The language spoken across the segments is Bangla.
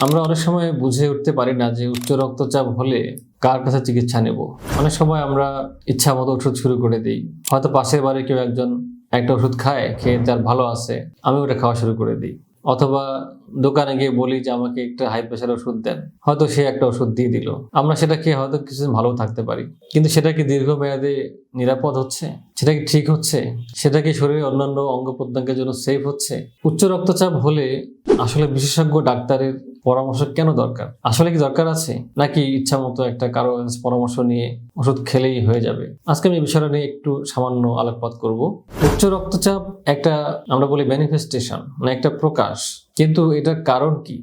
আমরা অনেক সময় বুঝে উঠতে পারি না যে উচ্চ রক্তচাপ হলে কার কাছে চিকিৎসা নেব। অনেক সময় আমরা ইচ্ছা মতো ওষুধ শুরু করে দিই। হয়তো পাশের বাড়ি কেউ একজন একটা ওষুধ খায়, খেয়ে তার ভালো আছে, আমি ওটা খাওয়া শুরু করে দিই। অথবা দোকানে গিয়ে বলি যে আমাকে একটা হাই প্রেশার ওষুধ দেন। হয়তো সে একটা ওষুধ দিয়ে দিল। আমরা সেটা খেয়ে হয়তো কিছুদিন ভালো থাকতে পারি। কিন্তু সেটা কি দীর্ঘমেয়াদে নিরাপদ হচ্ছে? সেটা কি ঠিক হচ্ছে? সেটা কি শরীরের অন্যান্য অঙ্গ প্রত্যঙ্গের জন্য সেফ হচ্ছে? উচ্চ রক্তচাপ হলে আসলে বিশেষজ্ঞ, ডাক্তারের পরামর্শ কেন দরকার? আসলে কি দরকার আছে? নাকি ইচ্ছা মতো একটা কারও পরামর্শ নিয়ে ওষুধ খেলেই হয়ে যাবে? আজকে আমি এই বিষয়টা নিয়ে একটু সামান্য আলোকপাত করব। উচ্চ রক্তচাপ একটা, আমরা বলি ম্যানিফেস্টেশন মানে একটা প্রকাশ। কিন্তু এটার কারণ কি?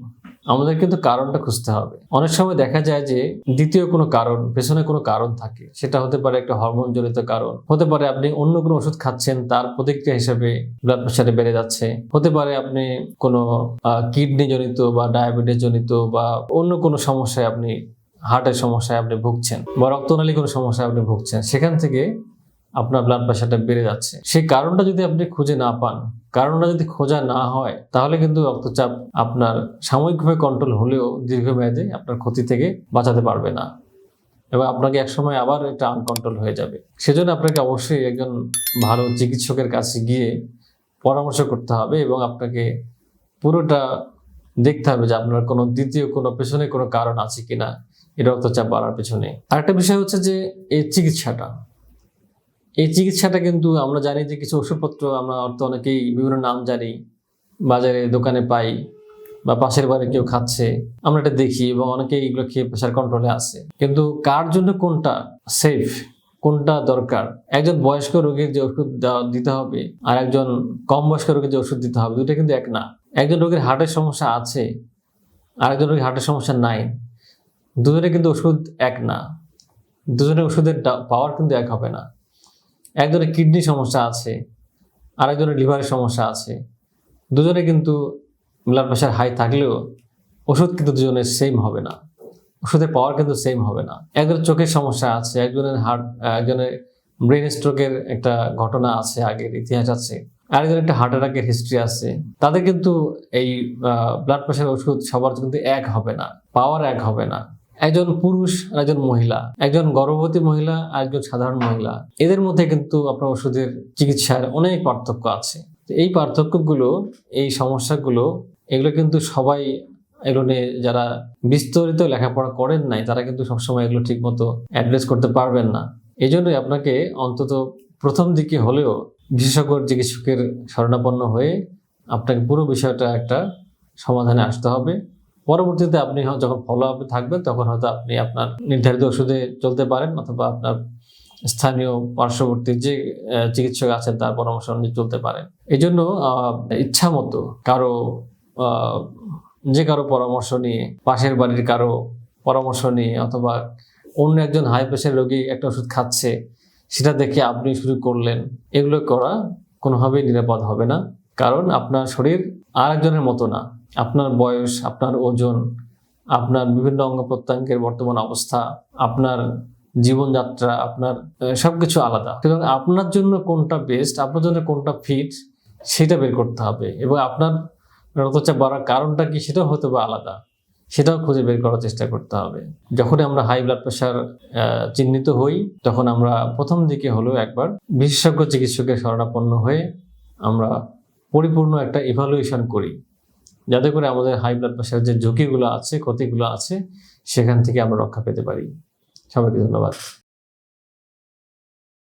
আমাদের কিন্তু কারণটা খুঁজতে হবে। অনেক সময় দেখা যায় যে দ্বিতীয় কোনো কারণ, পেছনে কোনো কারণ থাকে। সেটা হতে পারে একটা হরমোন জনিত কারণ। হতে পারে আপনি অন্য কোনো ওষুধ খাচ্ছেন, তার প্রতিক্রিয়া হিসেবে ব্লাড প্রেশারে বেড়ে যাচ্ছে। হতে পারে আপনি কোনো কিডনি জনিত বা ডায়াবেটিস জনিত বা অন্য কোনো সমস্যায় আপনি হার্টের সমস্যায় আপনি ভুগছেন বা রক্তনালী কোনো সমস্যায় আপনি ভুগছেন, সেখান থেকে আপনার ব্লাড প্রেশারটা বেড়ে যাচ্ছে। সেই কারণটা যদি আপনি খুঁজে না পান, কারণটা যদি খোঁজা না হয়, তাহলে কিন্তু রক্তচাপ আপনার সাময়িকভাবে কন্ট্রোল হলেও দীর্ঘমেয়াদে আপনার ক্ষতি থেকে বাঁচাতে পারবে না এবং আপনাকে একসময় আবার এটা আনকন্ট্রোল হয়ে যাবে। সেজন্য আপনাকে অবশ্যই একজন ভালো চিকিৎসকের কাছে গিয়ে পরামর্শ করতে হবে এবং আপনাকে পুরোটা দেখতে হবে যে আপনার কোনো দ্বিতীয়, কোনো পেছনে কোনো কারণ আছে কিনা এই রক্তচাপ বাড়ার পেছনে। আরেকটা বিষয় হচ্ছে যে এই চিকিৎসাটা এই চিকিৎসাটা কিন্তু আমরা জানি যে কিছু ওষুধপত্র আমরা অর্থ অনেকেই বিভিন্ন নাম জানি। বাজারে দোকানে পাই বা পাশের বাড়ি কেউ খাচ্ছে। আমরা এটা দেখি এবং অনেকেই এগুলো খেয়ে প্রেশার কন্ট্রোলে আছে। কিন্তু কার জন্য কোনটা সেফ কোনটা দরকার? একজন বয়স্ক রোগীর যে ওষুধ দিতে হবে আর একজন কম বয়স্ক রোগীর যে ওষুধ দিতে হবে দুটো কিন্তু এক না। একজন রোগীর হার্টের সমস্যা আছে, আরেকজন রোগীর হার্টের সমস্যা নাই। দুজনে কিন্তু ওষুধ এক না। দুজনের ওষুধের পাওয়ার কিন্তু এক হবে না। একজনের কিডনি সমস্যা আছে, আরেকজনের লিভারের সমস্যা আছে। দুজনে কিন্তু ব্লাড প্রেশার হাই থাকলেও ওষুধ কিন্তু দুজনের সেম হবে না। ওষুধের পাওয়ার কিন্তু সেম হবে না। একজনের চোখের সমস্যা আছে, একজনের হার্ট একজনের ব্রেন স্ট্রোকের একটা ঘটনা আছে, আগের ইতিহাস আছে, আরেকজনের একটা হার্ট অ্যাটাকের হিস্ট্রি আছে। তাদের কিন্তু এই ব্লাড প্রেশার ওষুধ সবার কিন্তু এক হবে না পাওয়ার এক হবে না। একজন পুরুষ আর একজন মহিলা। একজন গর্ভবতী মহিলা আর একজন সাধারণ মহিলা। এদের মধ্যে কিন্তু আপনার ওষুধের চিকিৎসার অনেক পার্থক্য আছে। এই পার্থক্যগুলো, এই সমস্যাগুলো, এগুলো কিন্তু সবাই এগুলো নিয়ে যারা বিস্তারিত লেখাপড়া করেন নাই, তারা কিন্তু সবসময় এগুলো ঠিকমতো অ্যাড্রেস করতে পারবেন না। এই জন্যই আপনাকে অন্তত প্রথম দিকে হলেও বিশেষজ্ঞ চিকিৎসকের শরণাপন্ন হয়ে আপনাকে পুরো বিষয়টা একটা সমাধানে আসতে হবে। পরবর্তীতে আপনি যখন ফলো আপে থাকবেন, তখন হয়তো আপনি আপনার নির্ধারিত ওষুধে চলতে পারেন অথবা আপনার স্থানীয় পার্শ্ববর্তী যে চিকিৎসক আছেন তার পরামর্শ অনুযায়ী চলতে পারেন। এই জন্য ইচ্ছা মতো কারও যে কারও পরামর্শ নিয়ে, পাশের বাড়ির কারও পরামর্শ নিয়ে অথবা অন্য একজন হাই প্রেশার রোগী একটা ওষুধ খাচ্ছে, সেটা দেখে আপনি শুরু করলেন, এগুলো করা কোনোভাবেই নিরাপদ হবে না। কারণ আপনার শরীর আর একজনের মতো না। আপনার বয়স আপনার ওজন আপনার বিভিন্ন অঙ্গ প্রত্যঙ্গের বর্তমান অবস্থা আপনার জীবনযাত্রা আপনার আহ, সবকিছু আলাদা। সুতরাং আপনার জন্য কোনটা বেস্ট আপনার জন্য কোনটা ফিট সেটা বের করতে হবে। এবং আপনার রক্তচাপ বাড়ার কারণটা কি সেটাও হতে পারে আলাদা। সেটাও খুঁজে বের করার চেষ্টা করতে হবে। যখনই আমরা হাই ব্লাড প্রেশার চিহ্নিত হই তখন আমরা প্রথম দিকে হলেও একবার বিশেষজ্ঞ চিকিৎসকের শরণাপন্ন হয়ে আমরা পরিপূর্ণ একটা ইভালুয়েশন করি। যাতে করে আমাদের হাই ব্লাড প্রেশার যে ঝুঁকিগুলো আছে, ক্ষতিগুলো আছে, সেখান থেকে আমরা রক্ষা পেতে পারি। সবাইকে ধন্যবাদ।